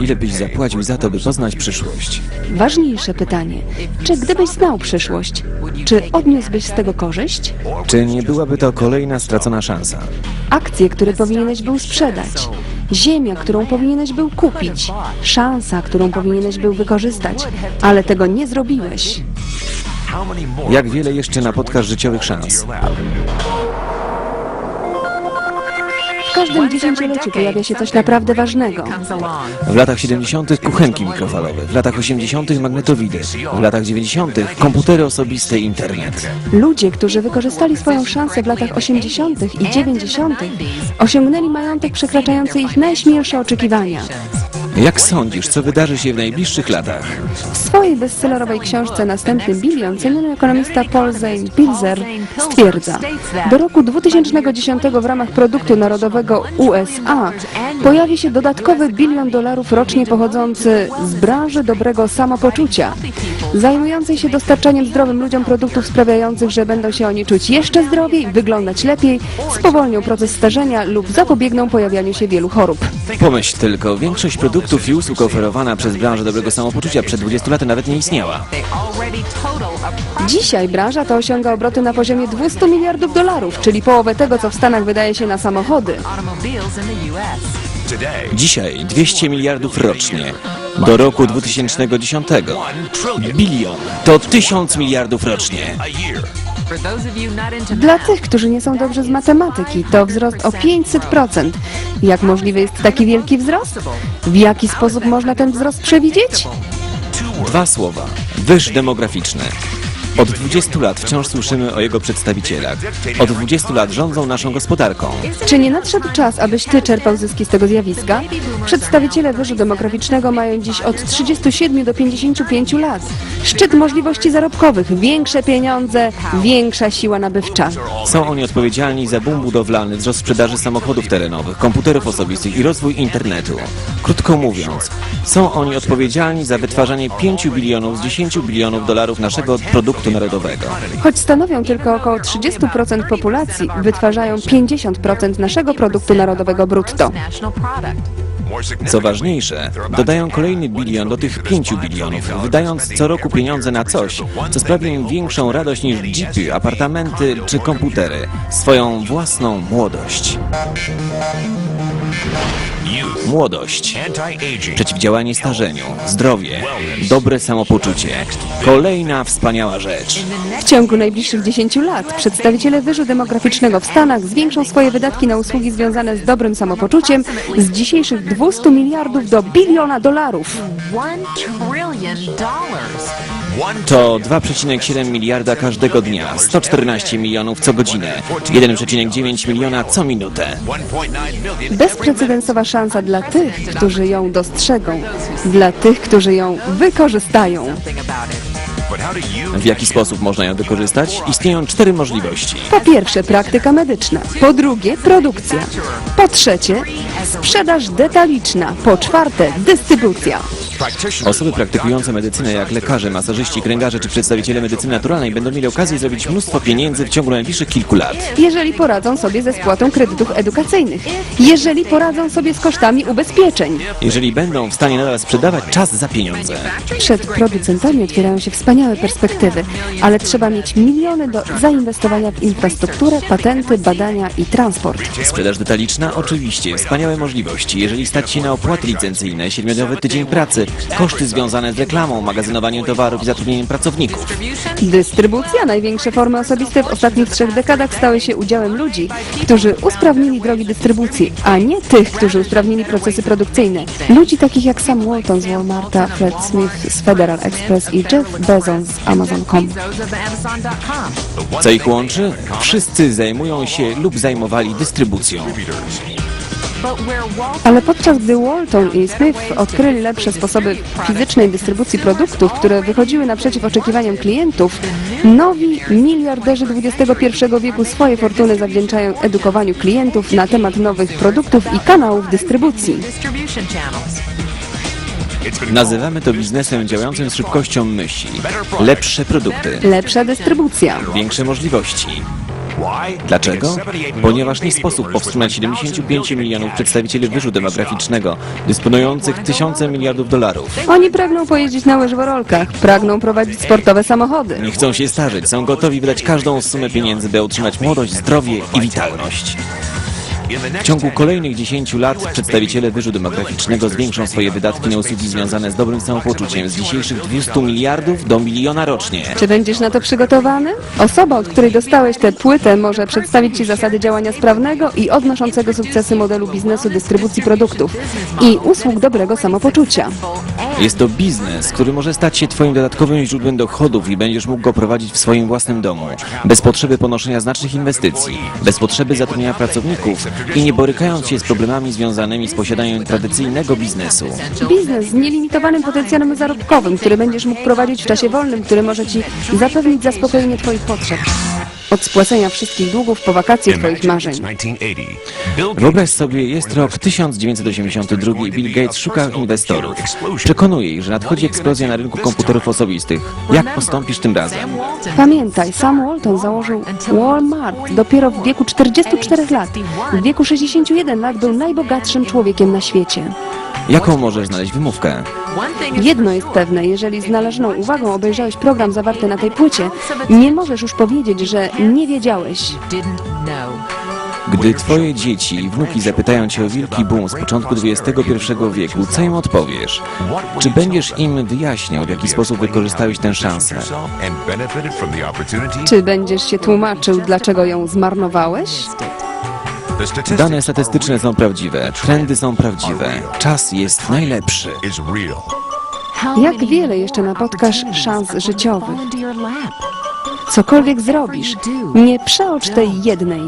Ile byś zapłacił za to, by poznać przyszłość? Ważniejsze pytanie. Czy gdybyś znał przyszłość, czy odniósłbyś z tego korzyść? Czy nie byłaby to kolejna stracona szansa? Akcje, które powinieneś był sprzedać. Ziemia, którą powinieneś był kupić. Szansa, którą powinieneś był wykorzystać. Ale tego nie zrobiłeś. Jak wiele jeszcze napotkasz życiowych szans? Każdym dziesięcioleciu pojawia się coś naprawdę ważnego. W latach 70. kuchenki mikrofalowe, w latach 80. magnetowidy, w latach 90. komputery osobiste i internet. Ludzie, którzy wykorzystali swoją szansę w latach 80. i 90. osiągnęli majątek przekraczający ich najśmielsze oczekiwania. Jak sądzisz, co wydarzy się w najbliższych latach? W swojej bestsellerowej książce Następny bilion ceniony ekonomista Paul Zane Pilzer stwierdza, do roku 2010 w ramach produktu narodowego USA pojawi się dodatkowy bilion dolarów rocznie pochodzący z branży dobrego samopoczucia, zajmującej się dostarczaniem zdrowym ludziom produktów sprawiających, że będą się oni czuć jeszcze zdrowiej, wyglądać lepiej, spowolnią proces starzenia lub zapobiegną pojawianiu się wielu chorób. Pomyśl tylko, większość produktów i usług oferowana przez branżę dobrego samopoczucia przed 20 laty nawet nie istniała. Dzisiaj branża ta osiąga obroty na poziomie 200 miliardów dolarów, czyli połowę tego, co w Stanach wydaje się na samochody. Dzisiaj 200 miliardów rocznie. Do roku 2010. Bilion to 1000 miliardów rocznie. Dla tych, którzy nie są dobrzy z matematyki, to wzrost o 500%. Jak możliwy jest taki wielki wzrost? W jaki sposób można ten wzrost przewidzieć? Dwa słowa. Wyż demograficzny. Od 20 lat wciąż słyszymy o jego przedstawicielach. Od 20 lat rządzą naszą gospodarką. Czy nie nadszedł czas, abyś ty czerpał zyski z tego zjawiska? Przedstawiciele wyżu demograficznego mają dziś od 37 do 55 lat. Szczyt możliwości zarobkowych, większe pieniądze, większa siła nabywcza. Są oni odpowiedzialni za boom budowlany, wzrost sprzedaży samochodów terenowych, komputerów osobistych i rozwój internetu. Krótko mówiąc, są oni odpowiedzialni za wytwarzanie 5 bilionów z 10 bilionów dolarów naszego produktu narodowego. Choć stanowią tylko około 30% populacji, wytwarzają 50% naszego produktu narodowego brutto. Co ważniejsze, dodają kolejny bilion do tych 5 bilionów, wydając co roku pieniądze na coś, co sprawi im większą radość niż jeepy, apartamenty czy komputery, swoją własną młodość. Młodość, przeciwdziałanie starzeniu, zdrowie, dobre samopoczucie. Kolejna wspaniała rzecz. W ciągu najbliższych 10 lat przedstawiciele wyżu demograficznego w Stanach zwiększą swoje wydatki na usługi związane z dobrym samopoczuciem z dzisiejszych 200 miliardów do biliona dolarów. To 2,7 miliarda każdego dnia, 114 milionów co godzinę, 1,9 miliona co minutę. Bezprecedensowa szansa dla tych, którzy ją dostrzegą, dla tych, którzy ją wykorzystają. W jaki sposób można ją wykorzystać? Istnieją cztery możliwości. Po pierwsze praktyka medyczna, po drugie produkcja, po trzecie sprzedaż detaliczna, po czwarte dystrybucja. Osoby praktykujące medycynę jak lekarze, masażyści, kręgarze czy przedstawiciele medycyny naturalnej będą mieli okazję zrobić mnóstwo pieniędzy w ciągu najbliższych kilku lat. jeżeli poradzą sobie ze spłatą kredytów edukacyjnych, jeżeli poradzą sobie z kosztami ubezpieczeń. Jeżeli będą w stanie nadal sprzedawać czas za pieniądze. Przed producentami otwierają się wspaniałe perspektywy, ale trzeba mieć miliony do zainwestowania w infrastrukturę, patenty, badania i transport. Sprzedaż detaliczna? Oczywiście. Wspaniałe możliwości. Jeżeli stać się na opłaty licencyjne, siedmiodniowy tydzień pracy, koszty związane z reklamą, magazynowaniem towarów i zatrudnieniem pracowników. Dystrybucja, największe formy osobiste w ostatnich trzech dekadach stały się udziałem ludzi, którzy usprawnili drogi dystrybucji, a nie tych, którzy usprawnili procesy produkcyjne. Ludzi takich jak Sam Walton z Walmarta, Fred Smith z Federal Express i Jeff Bezos z Amazon.com. Co ich łączy? Wszyscy zajmują się lub zajmowali dystrybucją. Ale podczas gdy Walton i Smith odkryli lepsze sposoby fizycznej dystrybucji produktów, które wychodziły naprzeciw oczekiwaniom klientów, nowi miliarderzy XXI wieku swoje fortuny zawdzięczają edukowaniu klientów na temat nowych produktów i kanałów dystrybucji. Nazywamy to biznesem działającym z szybkością myśli. Lepsze produkty, Lepsza dystrybucja, większe możliwości, Dlaczego? Ponieważ nie sposób powstrzymać 75 milionów przedstawicieli wyżu demograficznego, dysponujących tysiącem miliardów dolarów. Oni pragną pojeździć na łyżworolkach, pragną prowadzić sportowe samochody. Nie chcą się starzeć, są gotowi wydać każdą sumę pieniędzy, by utrzymać młodość, zdrowie i witalność. W ciągu kolejnych 10 lat przedstawiciele wyżu demograficznego zwiększą swoje wydatki na usługi związane z dobrym samopoczuciem z dzisiejszych 200 miliardów do miliona rocznie. Czy będziesz na to przygotowany? Osoba, od której dostałeś tę płytę, może przedstawić Ci zasady działania sprawnego i odnoszącego sukcesy modelu biznesu dystrybucji produktów i usług dobrego samopoczucia. Jest to biznes, który może stać się Twoim dodatkowym źródłem dochodów i będziesz mógł go prowadzić w swoim własnym domu, bez potrzeby ponoszenia znacznych inwestycji, bez potrzeby zatrudnienia pracowników i nie borykając się z problemami związanymi z posiadaniem tradycyjnego biznesu. Biznes z nielimitowanym potencjałem zarobkowym, który będziesz mógł prowadzić w czasie wolnym, który może Ci zapewnić zaspokojenie Twoich potrzeb. Od spłacenia wszystkich długów po wakacje Twoich marzeń. Wyobraź sobie, jest rok 1982 i Bill Gates szuka inwestorów. Przekonuje ich, że nadchodzi eksplozja na rynku komputerów osobistych. Jak postąpisz tym razem? Pamiętaj, Sam Walton założył Walmart dopiero w wieku 44 lat. W wieku 61 lat był najbogatszym człowiekiem na świecie. Jaką możesz znaleźć wymówkę? Jedno jest pewne, jeżeli z należną uwagą obejrzałeś program zawarty na tej płycie, nie możesz już powiedzieć, że nie wiedziałeś. Gdy twoje dzieci i wnuki zapytają cię o wielki boom z początku XXI wieku, co im odpowiesz? Czy będziesz im wyjaśniał, w jaki sposób wykorzystałeś tę szansę? Czy będziesz się tłumaczył, dlaczego ją zmarnowałeś? Dane statystyczne są prawdziwe, trendy są prawdziwe, czas jest najlepszy. Jak wiele jeszcze napotkasz szans życiowych? Cokolwiek zrobisz, nie przeocz tej jednej.